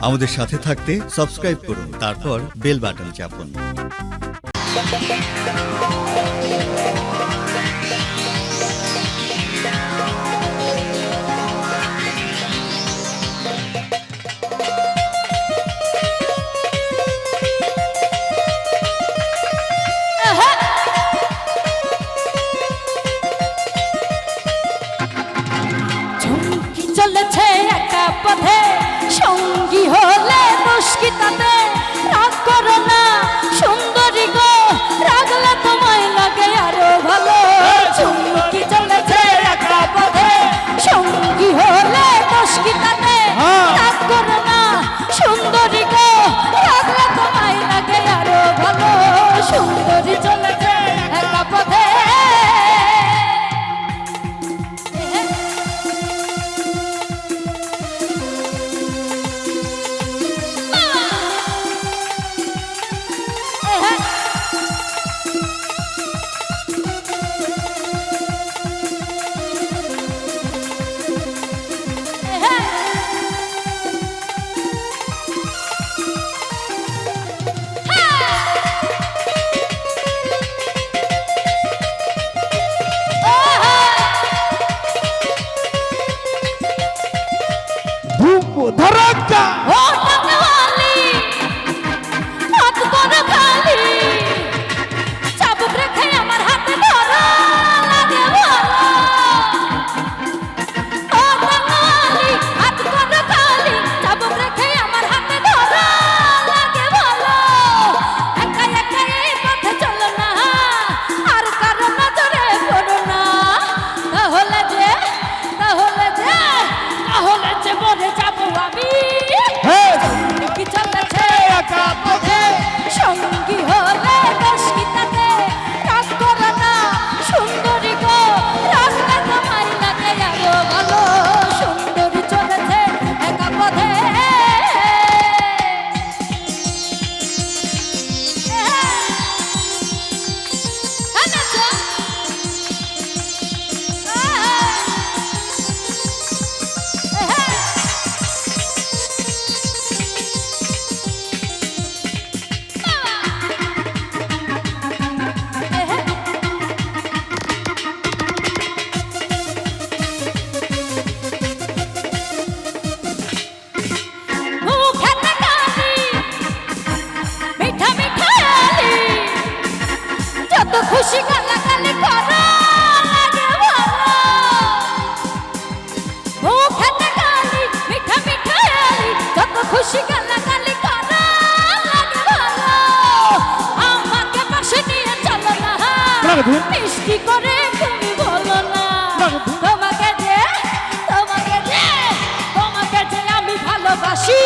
আমাদের সাথে থাকতে সাবস্ক্রাইব করুন তারপর বেল বাটন চাপুন। চলেছে একা পথে। সঙ্গী হলে মুশকিতাতে রাগ করো না। 있다. বেশি গালাগালি করা লাগে ভালো মুখেতে গালি মিঠা মিঠা এলি যত খুশি গালাগালি করা লাগে ভালো আমাকে পাশে নিয়ে চলো না। মিষ্টি করে তুমি বলো না। তোমাকে যে তোমাকে যে তোমাকে যে আমি ভালোবাসি।